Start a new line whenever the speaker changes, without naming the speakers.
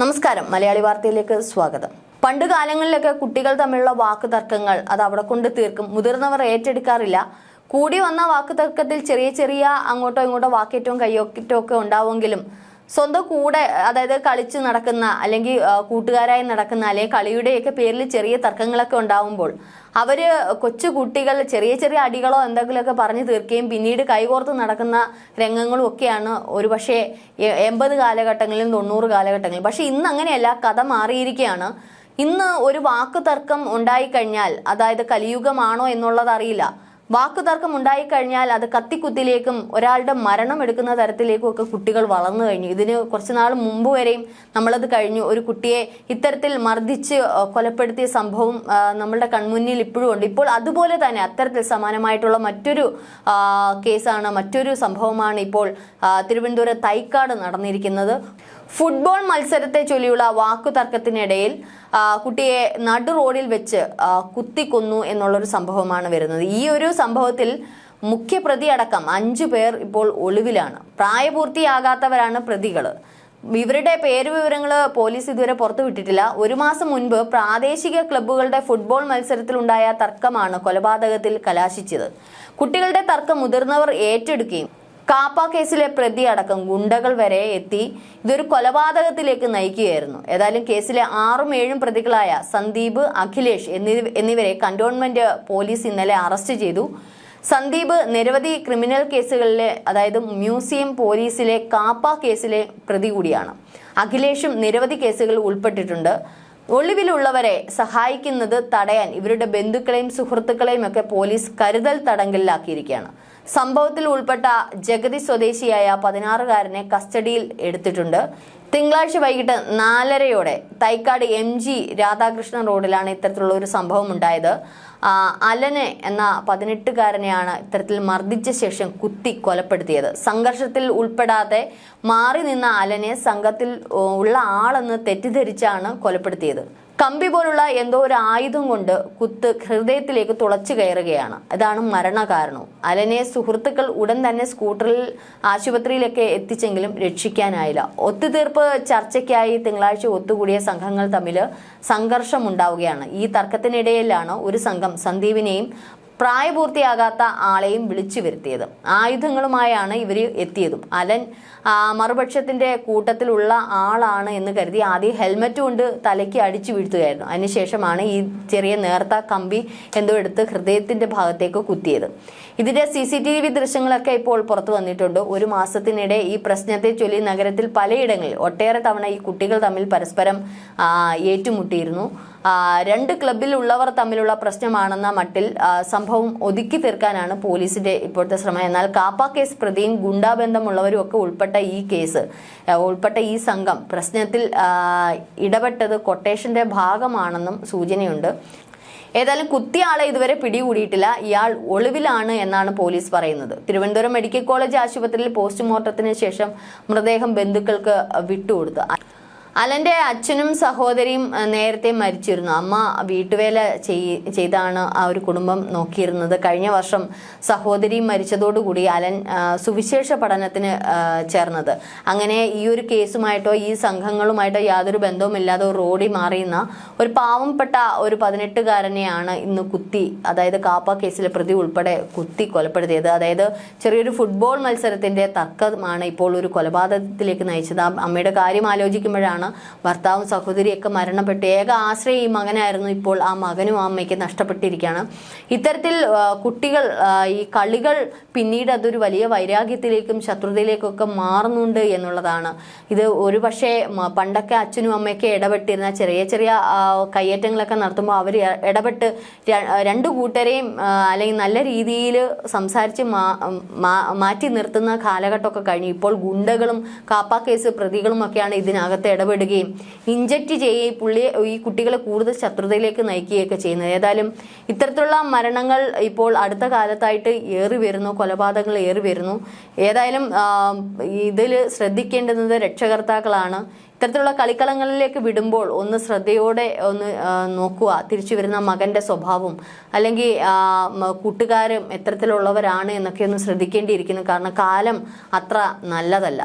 നമസ്കാരം. മലയാളി വാർത്തയിലേക്ക് സ്വാഗതം. പണ്ട് കാലങ്ങളിലൊക്കെ കുട്ടികൾ തമ്മിലുള്ള വാക്ക് തർക്കങ്ങൾ അത് അവിടെ കൊണ്ട് തീർക്കും. മുതിർന്നവർ ഏറ്റെടുക്കാറില്ല. കൂടി വന്ന വാക്ക് തർക്കത്തിൽ ചെറിയ ചെറിയ അങ്ങോട്ടോ ഇങ്ങോട്ടോ വാക്കേറ്റവും കയ്യോറ്റവും ഒക്കെ ഉണ്ടാവുമെങ്കിലും സ്വന്തം കൂടെ അതായത് കളിച്ച് നടക്കുന്ന അല്ലെങ്കിൽ കൂട്ടുകാരായി നടക്കുന്ന അല്ലെങ്കിൽ കളിയുടെയൊക്കെ പേരിൽ ചെറിയ തർക്കങ്ങളൊക്കെ ഉണ്ടാവുമ്പോൾ അവർ കൊച്ചു കുട്ടികൾ ചെറിയ ചെറിയ അടികളോ എന്തെങ്കിലുമൊക്കെ പറഞ്ഞു തീർക്കുകയും പിന്നീട് കൈകോർത്ത് നടക്കുന്ന രംഗങ്ങളും ഒക്കെയാണ് ഒരുപക്ഷെ പക്ഷേ എൺപത് കാലഘട്ടങ്ങളിലും തൊണ്ണൂറ് കാലഘട്ടങ്ങളിലും പക്ഷെ ഇന്ന് അങ്ങനെയല്ല കഥ മാറിയിരിക്കുകയാണ്. ഇന്ന് ഒരു വാക്ക് തർക്കം ഉണ്ടായിക്കഴിഞ്ഞാൽ അതായത് കലിയുഗമാണോ എന്നുള്ളത് അറിയില്ല. വാക്ക് ഉണ്ടായി ഉണ്ടായിക്കഴിഞ്ഞാൽ അത് കത്തിക്കുത്തിലേക്കും ഒരാളുടെ മരണം എടുക്കുന്ന തരത്തിലേക്കും ഒക്കെ കുട്ടികൾ വളർന്നു കഴിഞ്ഞു. ഇതിന് കുറച്ച് നാൾ മുമ്പ് വരെയും നമ്മളത് കഴിഞ്ഞു. ഒരു കുട്ടിയെ ഇത്തരത്തിൽ മർദ്ദിച്ച് കൊലപ്പെടുത്തിയ സംഭവം നമ്മളുടെ കൺമുന്നിൽ ഇപ്പോഴും ഉണ്ട്. ഇപ്പോൾ അതുപോലെ തന്നെ അത്തരത്തിൽ സമാനമായിട്ടുള്ള മറ്റൊരു കേസാണ് മറ്റൊരു സംഭവമാണ് ഇപ്പോൾ തിരുവനന്തപുരം തൈക്കാട് നടന്നിരിക്കുന്നത്. ഫുട്ബോൾ മത്സരത്തെ ചൊല്ലിയുള്ള വാക്കു തർക്കത്തിനിടയിൽ കുട്ടിയെ നടു റോഡിൽ വെച്ച് കുത്തിക്കൊന്നു എന്നുള്ളൊരു സംഭവമാണ് വരുന്നത്. ഈ ഒരു സംഭവത്തിൽ മുഖ്യപ്രതി അടക്കം അഞ്ചു പേർ ഇപ്പോൾ ഒളിവിലാണ്. പ്രായപൂർത്തിയാകാത്തവരാണ് പ്രതികൾ ഇവരുടെ പേര് വിവരങ്ങൾ പോലീസ് ഇതുവരെ പുറത്തുവിട്ടിട്ടില്ല ഒരു മാസം മുൻപ് പ്രാദേശിക ക്ലബ്ബുകളുടെ ഫുട്ബോൾ മത്സരത്തിലുണ്ടായ തർക്കമാണ് കൊലപാതകത്തിൽ കലാശിച്ചത്. കുട്ടികളുടെ തർക്കം മുതിർന്നവർ ഏറ്റെടുക്കുകയും കാപ്പ കേസിലെ പ്രതി അടക്കം ഗുണ്ടകൾ വരെ എത്തി ഇതൊരു കൊലപാതകത്തിലേക്ക് നയിക്കുകയായിരുന്നു. ഏതായാലും കേസിലെ ആറും ഏഴും പ്രതികളായ സന്ദീപ് അഖിലേഷ് എന്നിവ എന്നിവരെ കന്റോൺമെന്റ് പോലീസ് ഇന്നലെ അറസ്റ്റ് ചെയ്തു. സന്ദീപ് നിരവധി ക്രിമിനൽ കേസുകളിലെ അതായത് മ്യൂസിയം പോലീസിലെ കാപ്പ കേസിലെ പ്രതി കൂടിയാണ്. അഖിലേഷും നിരവധി കേസുകൾ ഉൾപ്പെട്ടിട്ടുണ്ട്. ഒളിവിലുള്ളവരെ സഹായിക്കുന്നത് തടയാൻ ഇവരുടെ ബന്ധുക്കളെയും സുഹൃത്തുക്കളെയും ഒക്കെ പോലീസ് കരുതൽ തടങ്കലിലാക്കിയിരിക്കുകയാണ്. സംഭവത്തിൽ ഉൾപ്പെട്ട ജഗതി സ്വദേശിയായ പതിനാറുകാരനെ കസ്റ്റഡിയിൽ എടുത്തിട്ടുണ്ട്. തിങ്കളാഴ്ച വൈകിട്ട് നാലരയോടെ തൈക്കാട് എം ജി രാധാകൃഷ്ണൻ റോഡിലാണ് ഇത്തരത്തിലുള്ള ഒരു സംഭവം ഉണ്ടായത്. അലനെ എന്ന പതിനെട്ടുകാരനെയാണ് ഇത്തരത്തിൽ മർദ്ദിച്ച ശേഷം കുത്തി കൊലപ്പെടുത്തിയത്. സംഘർഷത്തിൽ ഉൾപ്പെടാതെ മാറി നിന്ന അലനെ സംഘത്തിൽ ഉള്ള ആളെന്ന് തെറ്റിദ്ധരിച്ചാണ് കൊലപ്പെടുത്തിയത്. കമ്പി പോലുള്ള എന്തോ ഒരു ആയുധം കൊണ്ട് കുത്ത് ഹൃദയത്തിലേക്ക് തുളച്ചു കയറുകയാണ്. ഇതാണ് മരണകാരണവും അലനെ സുഹൃത്തുക്കൾ ഉടൻ തന്നെ സ്കൂട്ടറിൽ ആശുപത്രിയിലൊക്കെ എത്തിച്ചെങ്കിലും രക്ഷിക്കാനായില്ല. ഒത്തുതീർപ്പ് ചർച്ചയ്ക്കായി തിങ്കളാഴ്ച ഒത്തുകൂടിയ സംഘങ്ങൾ തമ്മിൽ സംഘർഷമുണ്ടാവുകയാണ്. ഈ തർക്കത്തിനിടയിലാണ് ഒരു സംഘം സന്ദീപിനെയും പ്രായപൂർത്തിയാകാത്ത ആളെയും വിളിച്ചു വരുത്തിയത്. ആയുധങ്ങളുമായാണ് ഇവർ എത്തിയതും. അലൻ മറുപക്ഷത്തിന്റെ കൂട്ടത്തിലുള്ള ആളാണ് എന്ന് കരുതി ആദ്യം ഹെൽമറ്റ് കൊണ്ട് തലയ്ക്ക് അടിച്ചു വീഴ്ത്തുകയായിരുന്നു. അതിനുശേഷമാണ് ഈ ചെറിയ നേർത്ത കമ്പി എന്തോ എടുത്ത് ഹൃദയത്തിന്റെ ഭാഗത്തേക്ക് കുത്തിയത്. ഇതിന്റെ സി സി ടി വി ദൃശ്യങ്ങളൊക്കെ ഇപ്പോൾ പുറത്തു വന്നിട്ടുണ്ട്. ഒരു മാസത്തിനിടെ ഈ പ്രശ്നത്തെ ചൊല്ലി നഗരത്തിൽ പലയിടങ്ങളിൽ ഒട്ടേറെ തവണ ഈ കുട്ടികൾ തമ്മിൽ പരസ്പരം ഏറ്റുമുട്ടിയിരുന്നു. രണ്ട് ക്ലബിൽ ഉള്ളവർ തമ്മിലുള്ള പ്രശ്നമാണെന്ന മട്ടിൽ സംഭവം ഒതുക്കി തീർക്കാനാണ് പോലീസിന്റെ ഇപ്പോഴത്തെ ശ്രമം. എന്നാൽ കാപ്പ കേസ് പ്രതിയും ഗുണ്ടാബന്ധമുള്ളവരും ഒക്കെ ഉൾപ്പെട്ട ഈ കേസ് ഉൾപ്പെട്ട ഈ സംഘം പ്രശ്നത്തിൽ ഇടപെട്ടത് കൊട്ടേഷന്റെ ഭാഗമാണെന്നും സൂചനയുണ്ട്. ഏതായാലും കുത്തിയാളെ ഇതുവരെ പിടികൂടിയിട്ടില്ല. ഇയാൾ ഒളിവിലാണ് എന്നാണ് പോലീസ് പറയുന്നത്. തിരുവനന്തപുരം മെഡിക്കൽ കോളേജ് ആശുപത്രിയിൽ പോസ്റ്റ്മോർട്ടത്തിന് ശേഷം മൃതദേഹം ബന്ധുക്കൾക്ക് വിട്ടുകൊടുത്തു. അലന്റെ അച്ഛനും സഹോദരിയും നേരത്തെ മരിച്ചിരുന്നു. അമ്മ വീട്ടുവേല ചെയ്- ചെയ്താണ് ആ ഒരു കുടുംബം നോക്കിയിരുന്നത്. കഴിഞ്ഞ വർഷം സഹോദരി മരിച്ചതോടുകൂടി അലൻ സുവിശേഷ പഠനത്തിന് ചേർന്നത്. അങ്ങനെ ഈ ഒരു കേസുമായിട്ടോ ഈ സംഘങ്ങളുമായിട്ടോ യാതൊരു ബന്ധവുമില്ലാതെ റോഡി മാറിയുന്ന ഒരു പാവപ്പെട്ട ഒരു പതിനെട്ടുകാരനെയാണ് ഇന്ന് കുത്തി അതായത് കാപ്പ കേസിലെ പ്രതി ഉൾപ്പെടെ കുത്തി കൊലപ്പെടുത്തിയത്. അതായത് ചെറിയൊരു ഫുട്ബോൾ മത്സരത്തിന്റെ തർക്കമാണ് ഇപ്പോൾ ഒരു കൊലപാതകത്തിലേക്ക് നയിച്ചത്. അമ്മയുടെ കാര്യം ആലോചിക്കുമ്പോഴാണ് ഭർത്താവും സഹോദരിയൊക്കെ മരണപ്പെട്ടു ഏക ആശ്രയം ഈ മകനായിരുന്നു ഇപ്പോൾ ആ മകനും അമ്മയ്ക്ക് നഷ്ടപ്പെട്ടിരിക്കുകയാണ്. ഇത്തരത്തിൽ കുട്ടികൾ ഈ കളികൾ പിന്നീട് അതൊരു വലിയ വൈരാഗ്യത്തിലേക്കും ശത്രുതയിലേക്കൊക്കെ മാറുന്നുണ്ട് എന്നുള്ളതാണ്. ഇത് ഒരു പക്ഷേ പണ്ടൊക്കെ അച്ഛനും അമ്മയൊക്കെ ഇടപെട്ടിരുന്ന ചെറിയ ചെറിയ കയ്യേറ്റങ്ങളൊക്കെ നടത്തുമ്പോൾ അവർ ഇടപെട്ട് രണ്ടു കൂട്ടരെയും അല്ലെങ്കിൽ നല്ല രീതിയിൽ സംസാരിച്ച് മാറ്റി നിർത്തുന്ന കാലഘട്ടമൊക്കെ കഴിഞ്ഞു. ഇപ്പോൾ ഗുണ്ടകളും കാപ്പാ കേസ് പ്രതികളും ഒക്കെയാണ് ഇതിനകത്ത് ഇടപെടുകയും ഇഞ്ചക്ട് ചെയ്യുകയും പുള്ളിയെ ഈ കുട്ടികളെ കൂടുതൽ ശത്രുതയിലേക്ക് നയിക്കുകയൊക്കെ ചെയ്യുന്നത്. ഏതായാലും ഇത്തരത്തിലുള്ള മരണങ്ങൾ ഇപ്പോൾ അടുത്ത കാലത്തായിട്ട് ഏറി വരുന്നു കൊലപാതകങ്ങൾ ഏറി വരുന്നു. ഏതായാലും ഇതിൽ ശ്രദ്ധിക്കേണ്ടുന്നത് രക്ഷകർത്താക്കളാണ്. ഇത്തരത്തിലുള്ള കളിക്കളങ്ങളിലേക്ക് വിടുമ്പോൾ ഒന്ന് ശ്രദ്ധയോടെ ഒന്ന് നോക്കുക. തിരിച്ചു വരുന്ന മകന്റെ സ്വഭാവം അല്ലെങ്കിൽ കൂട്ടുകാരും എത്തരത്തിലുള്ളവരാണ് എന്നൊക്കെ ഒന്ന് ശ്രദ്ധിക്കേണ്ടിയിരിക്കുന്നു. കാരണം കാലം അത്ര നല്ലതല്ല.